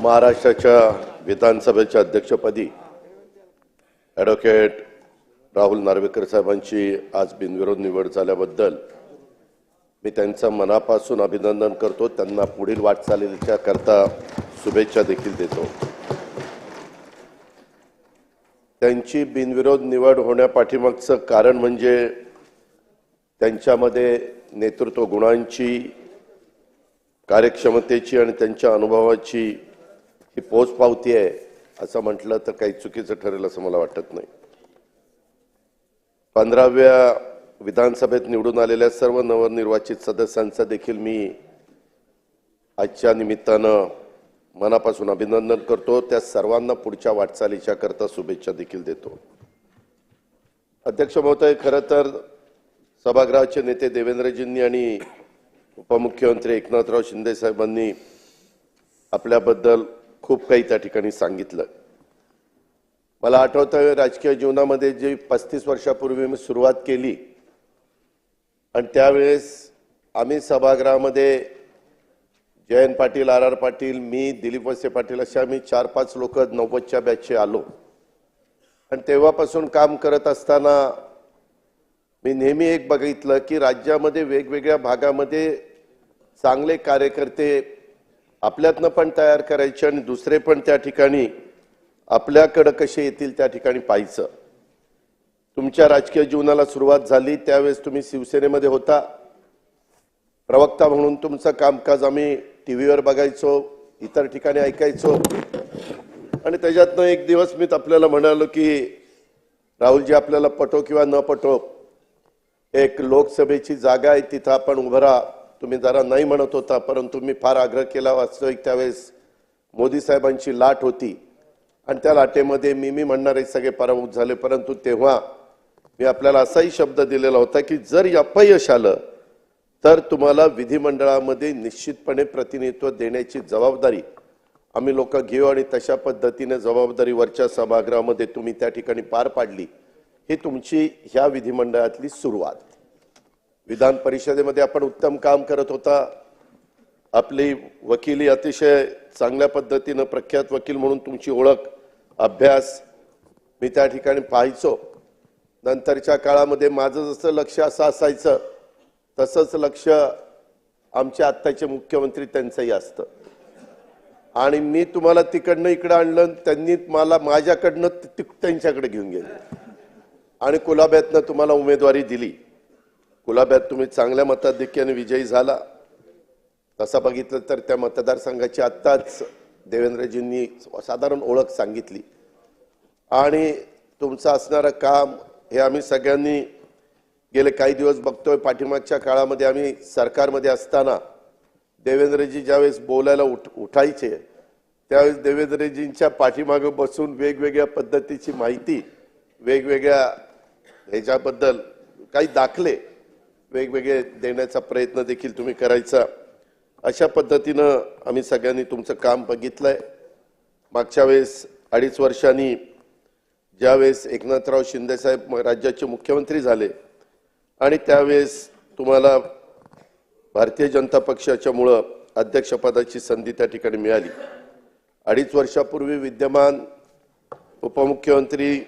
महाराष्ट्राच्या विधानसभेच्या अध्यक्षपदी ॲडव्होकेट राहुल नार्वेकर साहेबांची आज बिनविरोध निवड झाल्याबद्दल मी त्यांचं मनापासून अभिनंदन करतो. त्यांना पुढील वाटचालीच्या करता शुभेच्छा देखील देतो. त्यांची बिनविरोध निवड होण्यापाठीमागचं कारण म्हणजे त्यांच्यामध्ये नेतृत्व गुणांची कार्यक्षमतेची आणि त्यांच्या अनुभवाची ही पोचपावती आहे असं म्हटलं तर काही चुकीचं ठरेल असं मला वाटत नाही. पंधराव्या विधानसभेत निवडून आलेल्या सर्व नवनिर्वाचित सदस्यांचा देखील मी आजच्या निमित्तानं मनापासून अभिनंदन करतो. त्या सर्वांना पुढच्या वाटचालीच्या करता शुभेच्छा देखील देतो. अध्यक्ष महोदय खरं तर सभागृहाचे नेते देवेंद्रजींनी आणि उपमुख्यमंत्री एकनाथराव शिंदे साहेबांनी आपल्याबद्दल खूप काही त्या ठिकाणी सांगितलं. मला आठवतं राजकीय जीवनामध्ये जी पस्तीस वर्षापूर्वी मी सुरुवात केली आणि त्यावेळेस आम्ही सभागृहामध्ये जयंत पाटील आर आर पाटील मी दिलीप वसे पाटील असे आम्ही चार पाच लोक नव्वदच्या बॅचचे आलो. आणि तेव्हापासून काम करत असताना मी नेहमी एक बघितलं की राज्यामध्ये वेगवेगळ्या भागामध्ये चांगले कार्यकर्ते आपल्यातनं पण तयार करायचे आणि दुसरे पण त्या ठिकाणी आपल्याकडं कसे येतील त्या ठिकाणी पाहायचं. तुमच्या राजकीय जीवनाला सुरुवात झाली त्यावेळेस तुम्ही शिवसेनेमध्ये होता. प्रवक्ता म्हणून तुमचं कामकाज आम्ही टी व्हीवर बघायचो इतर ठिकाणी ऐकायचो. आणि त्याच्यातनं एक दिवस मी आपल्याला म्हणालो की राहुलजी आपल्याला पटो किंवा न पटो एक लोकसभेची जागा आहे तिथं आपण उभं राहा. तुम्ही जरा नाही म्हणत होता परंतु मी फार आग्रह केला वास्तविक त्यावेळेस. मोदी साहेबांची लाट होती आणि त्या लाटेमध्ये मी मी म्हणणारे सगळे पराभूत झाले परंतु तेव्हा मी आपल्याला असाही शब्द दिलेला होता की जर अपयश आलं तर तुम्हाला विधिमंडळामध्ये निश्चितपणे प्रतिनिधित्व देण्याची जबाबदारी. आम्ही लोक घेऊ आणि तशा पद्धतीने जबाबदारी वरच्या सभागृहामध्ये तुम्ही त्या ठिकाणी पार पाडली. ही तुमची ह्या विधिमंडळातली सुरुवात. विधान परिषदेमध्ये आपण उत्तम काम करत होता. आपली वकिली अतिशय चांगल्या पद्धतीनं प्रख्यात वकील म्हणून तुमची ओळख अभ्यास मी त्या ठिकाणी पाहायचो. नंतरच्या काळामध्ये माझं जसं लक्ष असं असायचं तसंच लक्ष आमचे आत्ताचे मुख्यमंत्री त्यांचंही असतं. आणि मी तुम्हाला तिकडनं इकडं आणलं आणि त्यांनी मला माझ्याकडनं त्यांच्याकडे घेऊन गेले. आणि कुलाब्यातनं तुम्हाला उमेदवारी दिली. कुलाब्यात तुम्ही चांगल्या मताधिक्याने विजयी झाला. तसं बघितलं तर त्या मतदारसंघाची आत्ताच देवेंद्रजींनी साधारण ओळख सांगितली. आणि तुमचं असणारं काम हे आम्ही सगळ्यांनी गेले काही दिवस बघतोय. पाठीमागच्या काळामध्ये आम्ही सरकारमध्ये असताना देवेंद्रजी ज्यावेळेस बोलायला उठ उठायचे त्यावेळेस देवेंद्रजींच्या पाठीमागे बसून वेगवेगळ्या पद्धतीची माहिती वेगवेगळ्या ह्याच्याबद्दल काही दाखले. वेगवेगळे देण्याचा प्रयत्न देखील तुम्ही करायचा. अशा पद्धतीनं आम्ही सगळ्यांनी तुमचं काम बघितलंय. मागच्या वेळेस अडीच वर्षांनी ज्यावेळेस एकनाथराव शिंदेसाहेब राज्याचे मुख्यमंत्री झाले आणि त्यावेळेस तुम्हाला भारतीय जनता पक्षाच्यामुळं अध्यक्षपदाची संधी त्या ठिकाणी मिळाली. अडीच वर्षापूर्वी विद्यमान उपमुख्यमंत्री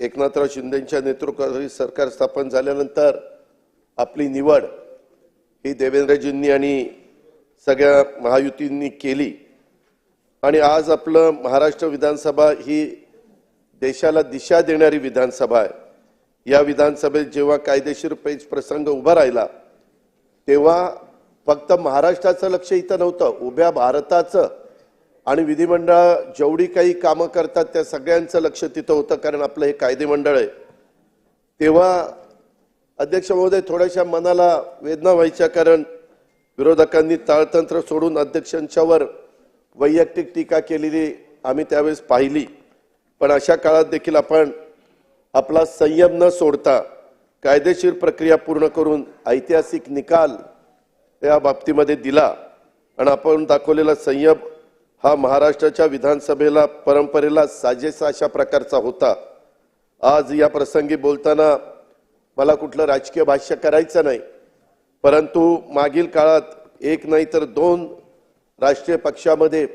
एकनाथराव शिंदेच्या नेतृत्वाखाली सरकार स्थापन झाल्यानंतर आपली निवड ही देवेंद्रजींनी आणि सगळ्या महायुतींनी केली. आणि आज आपलं महाराष्ट्र विधानसभा ही देशाला दिशा देणारी विधानसभा आहे. या विधानसभेत जेव्हा कायदेशीर पेच प्रसंग उभा राहिला तेव्हा फक्त महाराष्ट्राचं लक्ष इथं नव्हतं. उभ्या भारताचं आणि विधिमंडळ जेवढी काही कामं करतात त्या सगळ्यांचं लक्ष तिथं होतं कारण आपलं हे कायदेमंडळ आहे. तेव्हा अध्यक्ष महोदय थोड्याशा मनाला वेदना व्हायच्या कारण विरोधकांनी ताळतंत्र सोडून अध्यक्षांच्यावर वैयक्तिक टीका केलेली आम्ही त्यावेळेस पाहिली. पण अशा काळात देखील आपण आपला संयम न सोडता कायदेशीर प्रक्रिया पूर्ण करून ऐतिहासिक निकाल या बाबतीमध्ये दिला. आणि आपण दाखवलेला संयम हा महाराष्ट्राच्या विधानसभेला परंपरेला साजेसा अशा प्रकारचा होता. आज या प्रसंगी बोलताना मला कुठलं राजकीय भाष्य करायचं नाही. परंतु मागील काळात एक नाही तर दोन राष्ट्रीय पक्षामध्ये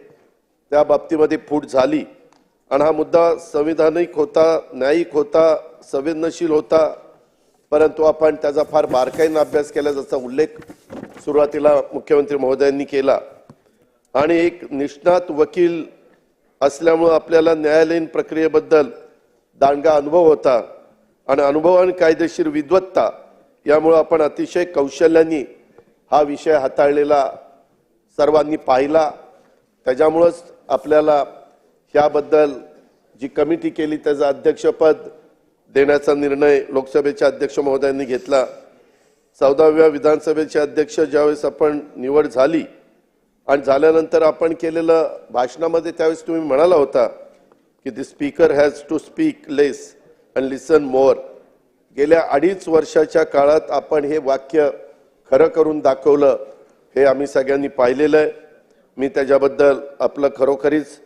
त्या बाबतीमध्ये फूट झाली. आणि हा मुद्दा संविधानिक होता न्यायिक होता संवेदनशील होता. परंतु आपण त्याचा फार बारकाईनं अभ्यास केला ज्याचा उल्लेख सुरुवातीला मुख्यमंत्री महोदयांनी केला. आणि एक निष्णात वकील असल्यामुळं आपल्याला न्यायालयीन प्रक्रियेबद्दल दांडगा अनुभव होता. आणि अनुभव आणि कायदेशीर विद्वत्ता यामुळं आपण अतिशय कौशल्याने हा विषय हाताळलेला सर्वांनी पाहिला. त्याच्यामुळंच आपल्याला ह्याबद्दल जी कमिटी केली त्याचं अध्यक्षपद देण्याचा निर्णय लोकसभेच्या अध्यक्ष महोदयांनी घेतला. चौदाव्या विधानसभेचे अध्यक्ष ज्यावेळेस आपण निवड झाली आणि झाल्यानंतर आपण केलेलं भाषणामध्ये त्यावेळेस तुम्ही म्हणाला होता की the speaker has to speak less and listen more गेल्या अडीच वर्षाच्या काळात आपण हे वाक्य खरं करून दाखवलं हे आम्ही सगळ्यांनी पाहिलेलं आहे. मी त्याच्याबद्दल आपलं खरोखरीच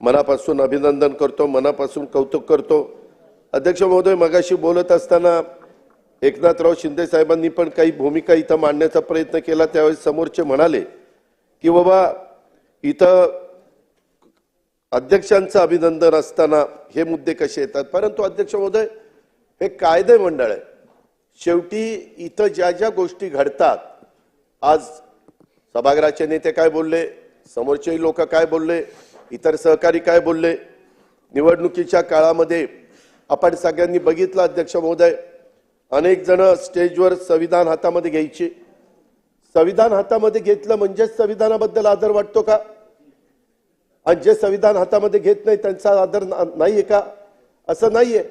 मनापासून अभिनंदन करतो मनापासून कौतुक करतो. अध्यक्ष महोदय मगाशी बोलत असताना एकनाथराव शिंदे साहेबांनी पण काही भूमिका इथं मांडण्याचा प्रयत्न केला. त्यावेळेस समोरचे म्हणाले की बाबा इथं अध्यक्षांचं अभिनंदन असताना हे मुद्दे कसे येतात? परंतु अध्यक्ष महोदय हे कायदे मंडळ आहे. शेवटी इथं ज्या ज्या गोष्टी घडतात आज सभागृहाचे नेते काय बोलले समोरचेही लोक काय बोलले इतर सहकारी काय बोलले निवडणुकीच्या काळामध्ये आपण सगळ्यांनी बघितलं अध्यक्ष महोदय अनेक जण स्टेजवर संविधान हातामध्ये घ्यायचे. संविधान हातामध्ये घेतलं म्हणजेच संविधानाबद्दल आदर वाटतो का? आणि जे संविधान हातामध्ये घेत नाही त्यांचा आदर नाही नाहीये का? असं नाहीये.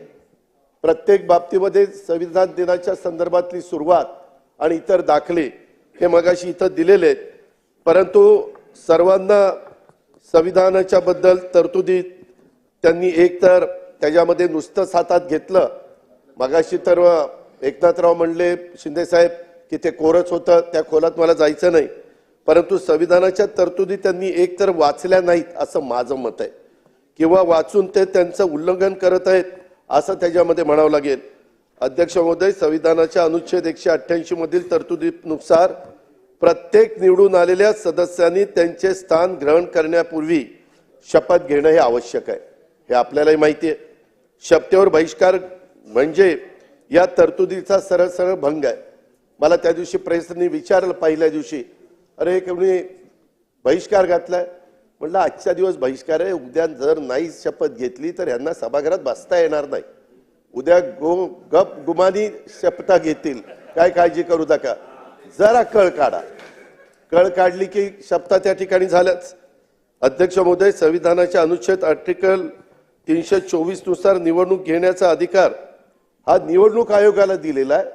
प्रत्येक बाबतीमध्ये संविधान दिनाच्या संदर्भातली सुरुवात आणि इतर दाखले हे मगाशी इथं दिलेले आहेत. परंतु सर्वांना संविधानाच्या बद्दल तरतुदी त्यांनी एकतर त्याच्यामध्ये नुसतंच हातात घेतलं. मगाशी तर एकनाथराव म्हणले शिंदेसाहेब की ते कोरच होतं त्या खोलात मला जायचं नाही. परंतु संविधानाच्या तरतुदी त्यांनी एकतर वाचल्या नाहीत असं माझं मत आहे. किंवा वाचून ते त्यांचं उल्लंघन करत आहेत असं त्याच्यामध्ये म्हणावं लागेल. अध्यक्ष महोदय संविधानाच्या अनुच्छेद एकशे अठ्ठ्याऐंशी मधील तरतुदीनुसार प्रत्येक निवडून आलेल्या सदस्यांनी त्यांचे स्थान ग्रहण करण्यापूर्वी शपथ घेणं हे आवश्यक आहे. हे आपल्यालाही माहिती आहे. शपथेवर बहिष्कार म्हणजे या तरतुदीचा सरळ सरळ भंग आहे. मला त्या दिवशी प्रेसनी विचारलं पहिल्या दिवशी अरे हे कोणी बहिष्कार घातलाय? म्हटलं आजचा दिवस बहिष्कार आहे. उद्या जर नाही शपथ घेतली तर यांना सभागृहात बसता येणार नाही. उद्या गो गप गुमानी शपथा घेतील. काय काळजी करू नका. जरा कळ काढा. कळ काढली की शपथा त्या ठिकाणी झाल्याच. अध्यक्ष महोदय संविधानाच्या अनुच्छेद आर्टिकल तीनशे चोवीसनुसार निवडणूक घेण्याचा अधिकार हा निवडणूक आयोगाला दिलेला आहे.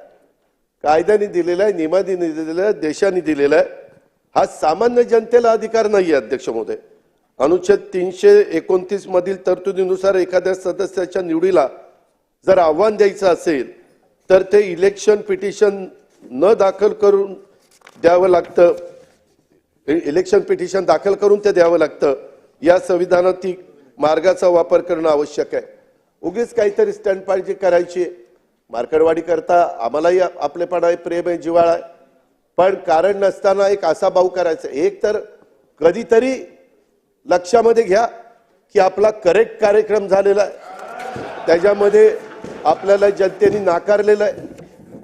कायद्याने दिलेला आहे नियमाने दिलेला आहे देशाने दिलेला आहे. हा सामान्य जनतेला अधिकार नाही आहे अध्यक्ष महोदय. अनुच्छेद तीनशे एकोणतीस मधील तरतुदीनुसार एखाद्या सदस्याच्या निवडीला जर आव्हान द्यायचं असेल तर ते इलेक्शन पिटिशन न दाखल करून द्यावं लागतं. इलेक्शन पिटिशन दाखल करून ते द्यावं लागतं. या संविधानातील मार्गाचा वापर करणं आवश्यक आहे. उगीच काहीतरी स्टँड पाहिजे करायची मार्कडवाडी करता आम्हालाही आपलेपणा आहे प्रेम आहे जिव्हाळा आहे. पण कारण नसताना एक असा भाऊ करायचा एक तर कधीतरी लक्षामध्ये घ्या की आपला करेक्ट कार्यक्रम झालेला आहे. त्याच्यामध्ये आपल्याला जनतेने नाकारलेलं आहे.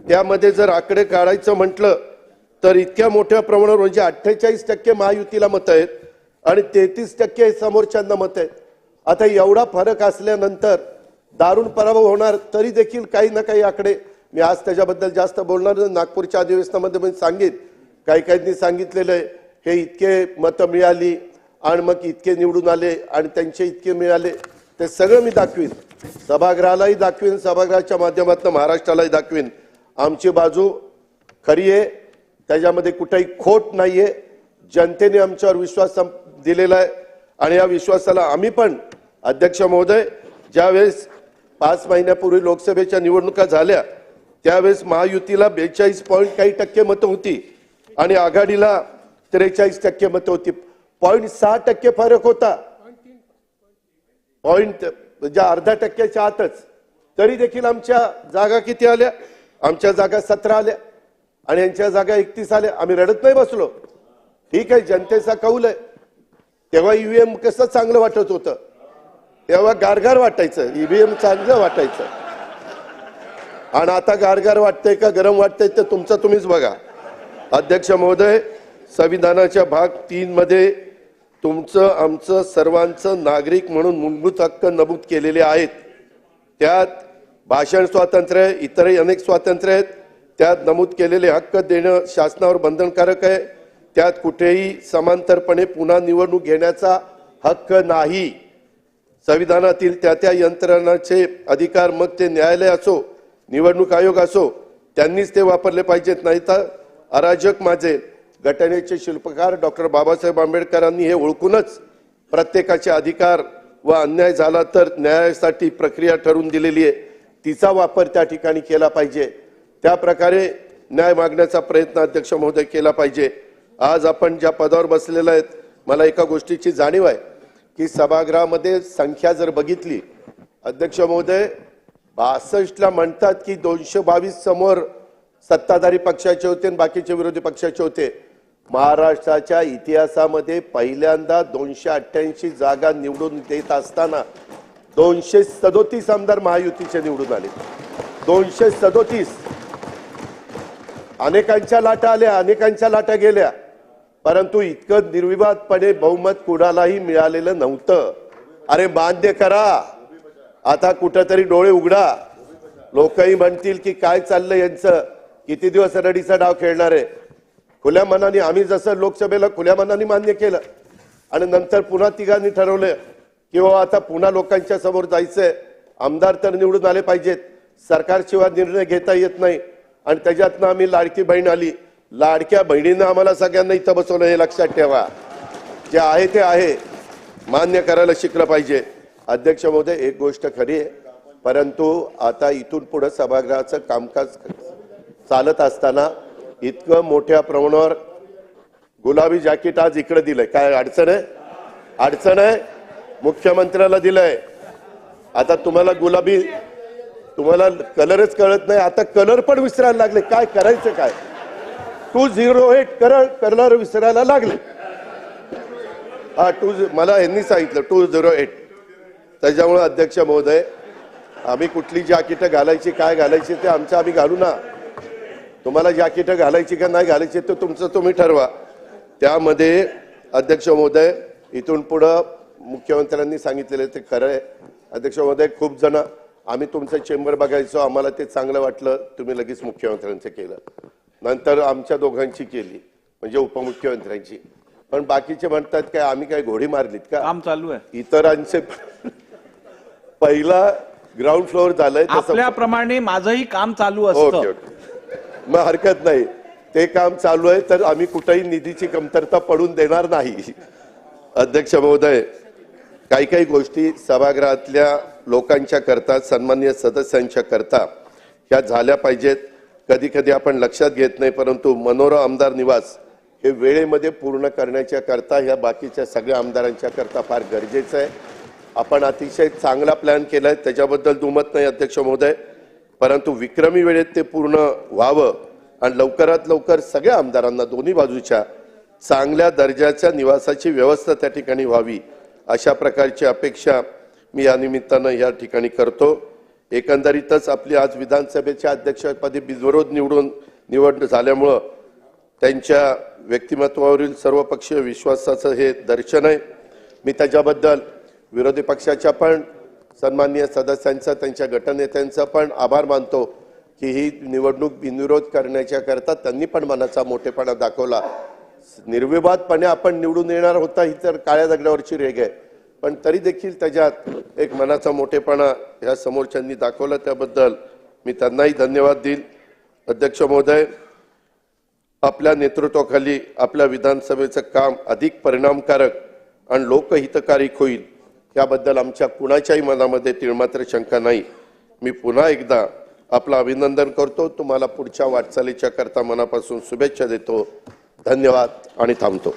त्यामध्ये जर आकडे काढायचं म्हटलं तर इतक्या मोठ्या प्रमाणावर म्हणजे अठ्ठेचाळीस टक्के महायुतीला मत आहेत आणि तेहतीस टक्के समोरच्यांना मत आहेत. आता एवढा फरक असल्यानंतर दारुण पराभव होणार तरी देखील काही ना काही आकडे मी आज त्याच्याबद्दल जास्त बोलणार नागपूरच्या अधिवेशनामध्ये मी सांगेन. काही काहींनी सांगितलेलं आहे. हे इतके मतं मिळाली आणि मग इतके निवडून आले आणि त्यांचे इतके मिळाले ते सगळं मी दाखवीन. सभागृहालाही दाखवीन सभागृहाच्या माध्यमातून महाराष्ट्रालाही दाखवीन. आमची बाजू खरी आहे. त्याच्यामध्ये कुठेही खोट नाहीये. जनतेने आमच्यावर विश्वास दिलेला आहे. आणि या विश्वासाला आम्ही पण अध्यक्ष महोदय ज्यावेळेस पाच महिन्यापूर्वी लोकसभेच्या निवडणुका झाल्या त्यावेळेस महायुतीला बेचाळीस पॉईंट काही टक्के मतं होती. आणि आघाडीला त्रेचाळीस टक्के मतं होती. पॉईंट सहा टक्के फरक होता. पॉईंट म्हणजे अर्धा टक्क्याच्या आतच. तरी देखील आमच्या जागा किती आल्या? आमच्या जागा सतरा आल्या. आणि यांच्या जागा एकतीस आल्या. आम्ही रडत नाही बसलो. ठीक आहे जनतेचा कौल आहे. तेव्हा ईव्हीएम कसं चांगलं वाटत होतं? तेव्हा गारगार वाटायचं. ईव्हीएम चांगलं वाटायचं. आणि आता गारगार वाटतंय का गरम वाटतंय ते तुमचं तुम्हीच बघा. अध्यक्ष महोदय संविधानाच्या भाग तीनमध्ये तुमचं आमचं सर्वांचं नागरिक म्हणून मूलभूत हक्क नमूद केलेले आहेत. त्यात भाषण स्वातंत्र्य इतरही अनेक स्वातंत्र्य आहेत. त्यात नमूद केलेले हक्क देणं शासनावर बंधनकारक आहे. त्यात कुठेही समांतरपणे पुन्हा निवडणूक घेण्याचा हक्क नाही. संविधानातील त्या त्या यंत्रणाचे अधिकार मग ते न्यायालय असो निवडणूक आयोग असो त्यांनीच ते वापरले पाहिजेत. नाही तर अराजक माझे घटनेचे शिल्पकार डॉक्टर बाबासाहेब आंबेडकरांनी हे ओळखूनच प्रत्येकाचे अधिकार व अन्याय झाला तर न्यायासाठी प्रक्रिया ठरवून दिलेली आहे. तिचा वापर त्या ठिकाणी केला पाहिजे. त्या प्रकारे न्याय मागण्याचा प्रयत्न अध्यक्ष महोदय केला पाहिजे. आज आपण ज्या पदावर बसलेला आहेत मला एका गोष्टीची जाणीव आहे की सभागृहामध्ये संख्या जर बघितली अध्यक्ष महोदय बासष्टला म्हणतात की दोनशे बावीस समोर सत्ताधारी पक्षाचे होते आणि बाकीचे विरोधी पक्षाचे होते. महाराष्ट्राच्या इतिहासामध्ये पहिल्यांदा दोनशे अठ्ठ्याऐंशी जागा निवडून देत असताना दोनशे सदोतीस आमदार महायुतीचे निवडून आले. दोनशे सदोतीस. अनेकांच्या लाटा आल्या अनेकांच्या लाटा गेल्या. परंतु इतकं निर्विवादपणे बहुमत कुणालाही मिळालेलं नव्हतं. अरे मान्य करा. आता कुठंतरी डोळे उघडा. लोकही म्हणतील की काय चाललंय यांचं? किती दिवस रडीचा डाव खेळणार आहे? खुल्या मनाने आम्ही जसं लोकसभेला खुल्या मनाने मान्य केलं आणि नंतर पुन्हा तिघांनी ठरवलं की बाबा आता पुन्हा लोकांच्या समोर जायचंय. आमदार तर निवडून आले पाहिजेत. सरकारशिवाय निर्णय घेता येत नाही. आणि त्याच्यातनं आम्ही लाडकी बहीण आली. लाडक्या बहिणीनं आम्हाला सगळ्यांना इथं बसवलं हे लक्षात ठेवा. जे आहे ते आहे. मान्य करायला शिकलं पाहिजे. अध्यक्ष महोदय एक गोष्ट खरी आहे. परंतु आता इथून पुढे सभागृहाचं कामकाज चालत असताना इतकं मोठ्या प्रमाणावर गुलाबी जॅकेट आज इकडे दिलंय. काय अडचण आहे? अडचण आहे? मुख्यमंत्र्याला दिलंय. आता तुम्हाला गुलाबी तुम्हाला कलरच कळत नाही. आता कलर पण विसरायला लागले. काय करायचं काय? टू झिरो एट कर कलर विसरायला लागले. हा टू मला यांनी सांगितलं टू झिरो एट. त्याच्यामुळे अध्यक्ष महोदय आम्ही कुठली जॅकेट घालायची काय घालायची ते आमचं आम्ही घालू ना. तुम्हाला जॅकेट घालायची का नाही घालायची ते तुमचं तुम्ही ठरवा. त्यामध्ये अध्यक्ष महोदय इथून पुढं मुख्यमंत्र्यांनी सांगितलेलं ते खरं आहे. अध्यक्ष महोदय खूप जण आम्ही तुमचं चेंबर बघायचो आम्हाला ते चांगलं वाटलं तुम्ही लगेच मुख्यमंत्र्यांचं केलं. नंतर आमच्या दोघांची केली म्हणजे उपमुख्यमंत्र्यांची. पण बाकीचे म्हणतात काय आम्ही काय घोडी मारलीत का? काम चालू आहे. इतरांचे पहिला ग्राउंड फ्लोअर झालंय आपल्याप्रमाणे माझंही काम चालू असतं. ओके. मग हरकत नाही. ते काम चालू आहे तर आम्ही कुठेही निधीची कमतरता पडून देणार नाही. अध्यक्ष महोदय काही काही गोष्टी सभागृहातल्या लोकांच्या करता सन्मान्य सदस्यांच्या करता ह्या झाल्या पाहिजेत. कधी कधी आपण लक्षात घेत नाही परंतु मनोरा आमदार निवास हे वेळेमध्ये पूर्ण करण्याच्या करता ह्या बाकीच्या सगळ्या आमदारांच्या करता फार गरजेचं आहे. आपण अतिशय चांगला प्लॅन केलाय. त्याच्याबद्दल दुमत नाही अध्यक्ष महोदय. परंतु विक्रमी वेळेत ते पूर्ण व्हावं आणि लवकरात लवकर सगळ्या आमदारांना दोन्ही बाजूच्या चांगल्या दर्जाच्या निवासाची व्यवस्था त्या ठिकाणी व्हावी अशा प्रकारची अपेक्षा मी या निमित्तानं या ठिकाणी करतो. एकंदरीतच आपली आज विधानसभेच्या अध्यक्षपदी बिजविरोध निवडून निवड झाल्यामुळं त्यांच्या व्यक्तिमत्वावरील सर्वपक्षीय विश्वासाचं हे दर्शन आहे. मी त्याच्याबद्दल विरोधी पक्षाच्या पण सन्माननीय सदस्यांचा त्यांच्या गटनेत्यांचं पण आभार मानतो की ही निवडणूक बिनविरोध करण्याच्या करता त्यांनी पण मनाचा मोठेपणा दाखवला. निर्विवादपणे आपण निवडून येणार होता ही तर काळ्या दगडावरची रेग आहे. पण तरी देखील त्याच्यात एक मनाचा मोठेपणा ह्या समोरच्यांनी दाखवला त्याबद्दल मी त्यांनाही धन्यवाद देईल अध्यक्ष महोदय आपल्या नेतृत्वाखाली आपल्या विधानसभेचं काम अधिक परिणामकारक आणि लोकहितकारक होईल. याबद्दल आमच्या कुणाच्याही मनामध्ये तिळमात्र शंका नाही. मी पुन्हा एकदा आपलं अभिनंदन करतो. तुम्हाला पुढच्या वाटचालीच्या करता मनापासून शुभेच्छा देतो. धन्यवाद आणि थांबतो.